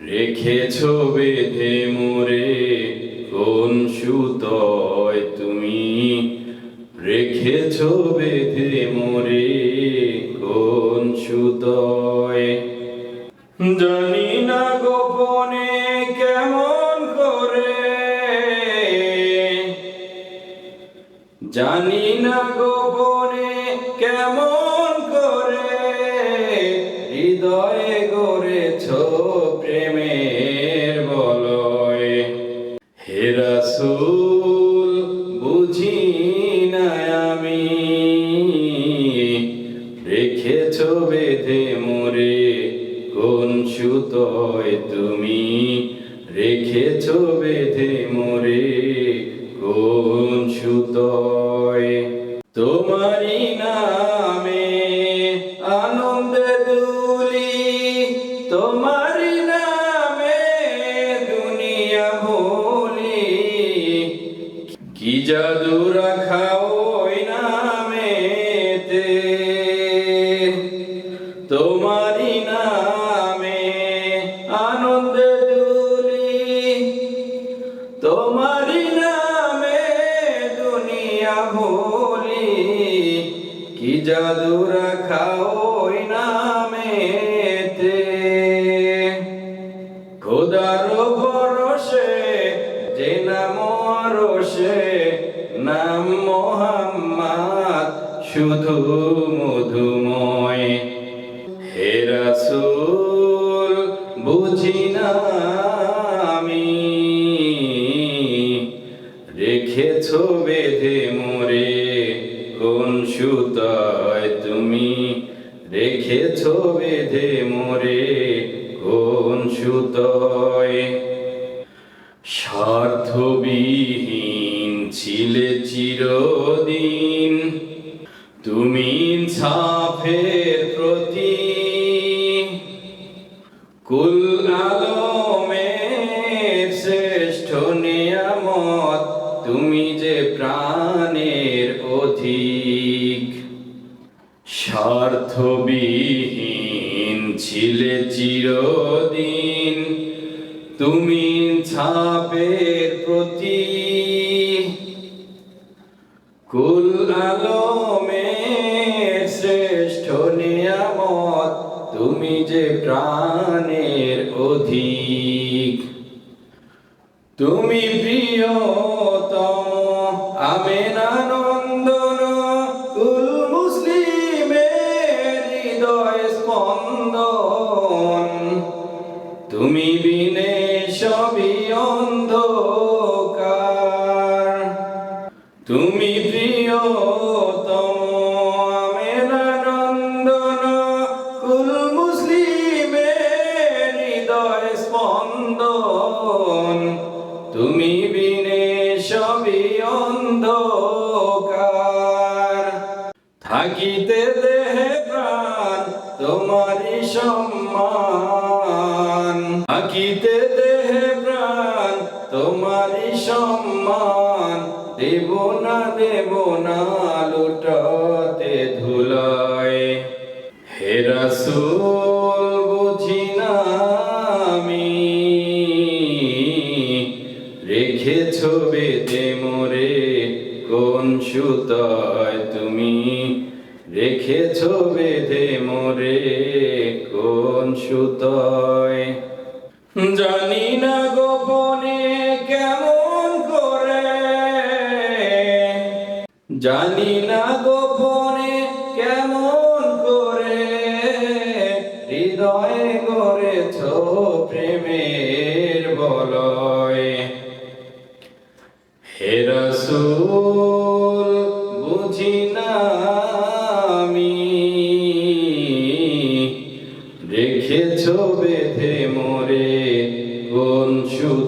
রেখেছ বেঁধে মোরে, কোন সুতোয় তুমি? রেখেছ বেঁধে মোরে, কোন সুতোয় জানি না গোপনে কেমন করে। জানি না গোপনে কেমন করে। হৃদয়ে গড়েছ প্রেমের বলয়। হে রাসূল, বুঝি আমি। রেখেছ বেঁধে মোরে, কোন সুতোয় তুমি? রেখেছ বেঁধে মোরে, কোন সুতোয়? তোমারি নামে আনন্দে দুলি, তোমারি তোমারি নামে দুনিয়া ভুলি, কি জাদু রাখা ওই নামেতে? খোদার ভরসে, যে নাম রসে নাম মোহাম্মদ, শুধু মধুময় রেখেছ বেঁধে মোরে, কোন সুতায় তুমি? রেখেছ বেঁধে মোরে, কোন সুতয়? স্বার্থবিহীন ছিলে চিরদিন, তুমি ছাফের স্বার্থবিহীন ছিলে চিরদিন, তুমি ছাপের প্রতি। কুল আলমের শ্রেষ্ঠ নিয়ামত, তুমি যে প্রাণের অধিক। তুমি প্রিয়তম তুমি প্রিয়তম আমেন আনন্দন কুল মুসলিমের হৃদয় স্পন্দন। তুমি বিনে সবই অন্ধকার। থাকিতে দেহে প্রাণ, তোমারই সম্মান। থাকিতে তোমারই সম্মান দেব না দেব না, লুটাতে ধুলায়। হে রাসূল, বুঝি আমি। রেখেছ বেদে মোরে কোন সুতায় তুমি? রেখেছ বেদে মোরে কোন সুতায়? জানি না জানি না গোপনে কেমন করে হৃদয়ে গড়েছ প্রেমের বলয়। হে রাসূল, বুঝি না আমি বেঁধে মোরে কোন সুতোয়